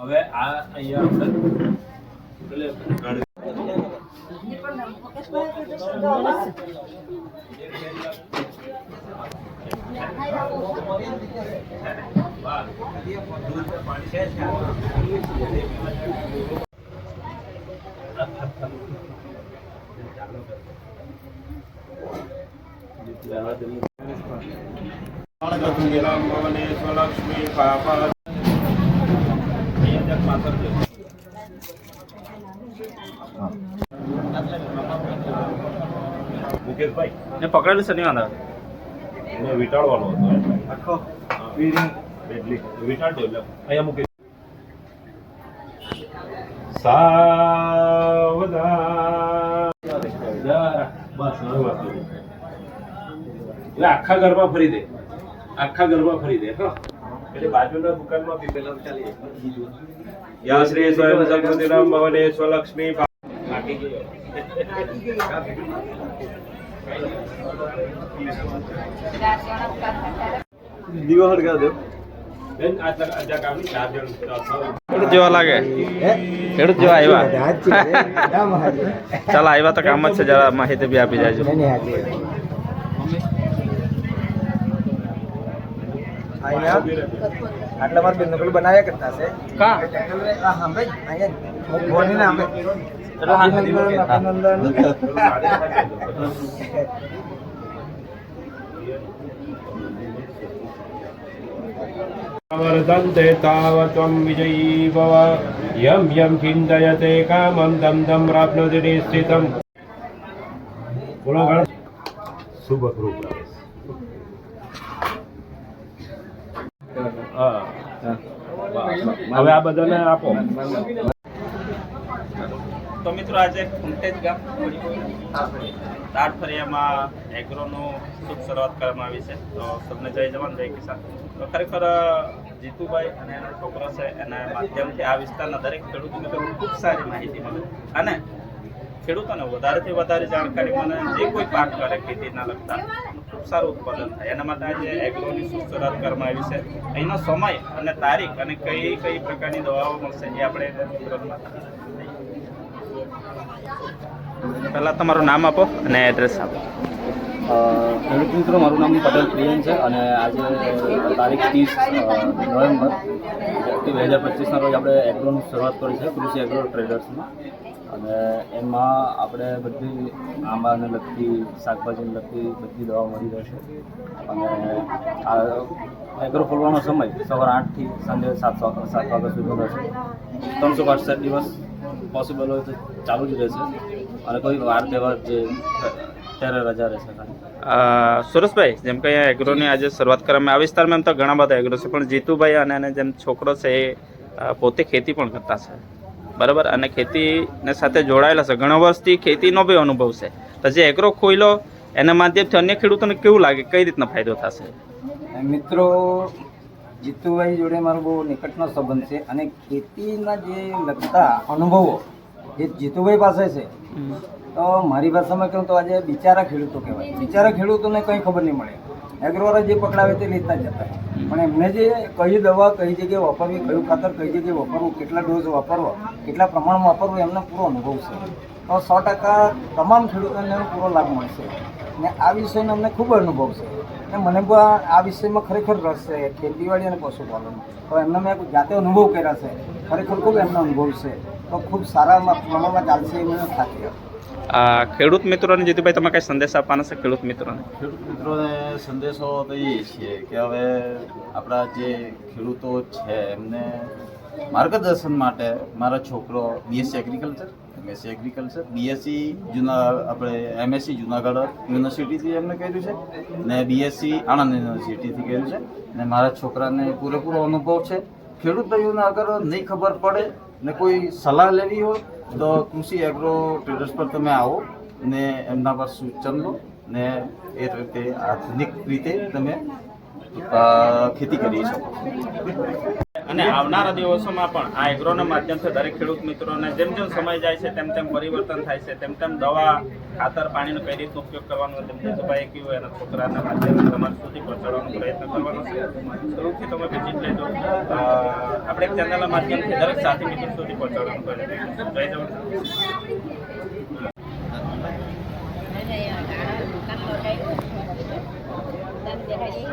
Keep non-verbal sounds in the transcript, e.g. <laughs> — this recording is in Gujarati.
હવે આ અહીંયા આપણે સ્વલક્ષ્મી પાપા મુકેશભાઈ ને પકડેલું છે નહીં વાંધા. એને વીંટાળવાનો હતો. એટલે. બેડલી. એટલે. અહીંયા મૂકી. સાવધાન. બસ હવે વાત એટલે આખા ગરબા ફરી દે. આખા ગરબા ફરી દે હો. યા શ્રી સ્વયં ભવને સ્વલક્ષ્મી. દીવો દો. ખેડૂત જેવા લાગે? ખેડૂત જેવા આવ્યા? <laughs> ચાલો આવ્યા તો કામ જ છે જરા માહિતી બી આપી અહીંયા આટલા મારા બેનકુલ બનાવ્યા કરતા છે કા? સાંભળે અહીંયા ભોની ને સાંભળે અવર્ધંતે તાવત્વં વિજયી ભવ યમ યમ ચિંતયતે કામમ દમ દમ પ્રાપ્નોતિ નિશ્ચિતમ બોલો શુભ કૃપા હવે આ બધાને આપો. તો મિત્રો આજે ફૂંટેજ ગામ તાડ ફરિયામાં એગ્રોનું શુભ શરૂઆત કરવામાં આવી છે. તો સૌને જય જવાન જય કિસાન. તો ખરેખર જીતુભાઈ અને એનો છોકરો છે એના માધ્યમથી આ વિસ્તારના દરેક ખેડૂત મિત્રોને ખૂબ સારી માહિતી મળે. અને ખેડૂતોને વધારેથી વધારે જાણકારી મળે, જે કોઈ પાક કરે ખેતીના લગતા. ખૂબ સારું ઉત્પાદન થાય. એના માટે આજે એગ્રોની શું શરૂઆત કરવામાં આવી છે. અહીંનો સમય અને તારીખ અને કઈ કઈ પ્રકારની દવાઓ મળશે એ આપણે પહેલાં તમારું નામ આપો અને એડ્રેસ આપો. ખેડૂત મિત્રો, મારું નામ પટેલ પ્રિયન છે અને આજે તારીખ ત્રીસ નવેમ્બર, બે હજાર પચીસના રોજ આપણે એગ્રોની શરૂઆત કરી છે, કૃષિ એગ્રો ટ્રેડર્સમાં. અને એમાં આપણે બધી આંબાને લગતી, શાકભાજીને લગતી બધી દવા મળી રહેશે. અને આ એગ્રો ખોલવાનો સમય સવારે આઠથી સાંજે સાત સાત વાગ્યા સુધી રહેશે. ત્રણસો પાસઠ દિવસ પોસિબલ હોય તો ચાલુ જ રહેશે. અને કોઈ વાર તહેવાર જે ત્યારે રજા રહેશે. સુરેશભાઈ જેમ કે એગ્રોની આજે શરૂઆત કરવામાં આ વિસ્તારમાં એમ તો ઘણા બધા એગ્રો છે, પણ જીતુભાઈ અને જેમ છોકરો છે એ પોતે ખેતી પણ કરતા છે. બરાબર? અને ખેતીને સાથે જોડાયેલા છે. ઘણા વર્ષથી ખેતીનો બી અનુભવ છે. તો જે એગ્રો ખોઈલો એના માધ્યમથી અન્ય ખેડૂતોને કેવું લાગે? કઈ રીતના ફાયદો થશે? મિત્રો જીતુભાઈ જોડે મારો બહુ નિકટનો સંબંધ છે અને ખેતીના જે લગતા અનુભવો જે જીતુભાઈ પાસે છે. તો મારી ભાષામાં કહું તો આજે બિચારા ખેડૂતો કહેવાય. બિચારા ખેડૂતોને કંઈ ખબર નહીં મળે. એગ્રોવાળા જે પકડાવે તે રીતના જ જતા. પણ એમને જે કઈ દવા, કઈ જગ્યાએ વાપરવી, કયું ખાતર, કઈ જગ્યાએ વાપરવું, કેટલા ડોઝ વાપરવા, કેટલા પ્રમાણમાં વાપરવું, એમને પૂરો અનુભવ છે. તો સો ટકા તમામ ખેડૂતોને પૂરો લાભ મળશે. અને આ વિષયનો અમને ખૂબ અનુભવ છે. અને મને પણ આ- વિષયમાં ખરેખર રસ છે, ખેતીવાડી અને પશુપાલન. તો એમને મેં જાતે અનુભવ કર્યા છે. ખરેખર ખૂબ એમનો અનુભવ છે. તો ખૂબ સારા પ્રમાણમાં ચાલશે એ મને ખાતરી ખેડૂત મિત્રોને જીતુભાઈ, તમે કઈ સંદેશ આપવાના છે ખેડૂત મિત્રોને? ખેડૂત મિત્રોને સંદેશો તો એ છીએ કે હવે આપણા જે ખેડૂતો છે, એમને માર્ગદર્શન માટે મારા છોકરો BSc agriculture MSc agriculture BSc જુના આપણે એમએસસી જુનાગઢ યુનિવર્સિટીથી એમને કર્યું છે ને બીએસસી આણંદ યુનિવર્સિટીથી કર્યું છે ને મારા છોકરાને પૂરેપૂરો અનુભવ છે. ખેડૂત ભાઈઓને અગર નહીં ખબર પડે ને કોઈ સલાહ લેવી હોય તો કૃષિ એગ્રો ટ્રેડર્સ પર તમે આવો ને એમના પર સૂચન લો ને એ રીતે આધુનિક રીતે તમે ખેતી કરી શકો. અને આવનારા દિવસોમાં પણ આ એગ્રોના માધ્યમથી દરેક ખેડૂત મિત્રોને જેમ જેમ સમય જાય છે, તેમ તેમ પરિવર્તન થાય છે, તેમ તેમ દવા, ખાતર, પાણીનો કઈ રીતનો ઉપયોગ કરવાનો જેમ જીતુભાઈએ કહ્યું એના છોકરાના માધ્યમથી તમારા સુધી પહોંચાડવાનો પ્રયત્ન કરવાનો છે. શરૂથી તમે વિઝિટ લેજો. આપણે એક ચેનલના માધ્યમથી દરેક સાથી મિત્રો સુધી પહોંચાડવાનો પ્રયત્ન જય જવાન Thank દેખાડી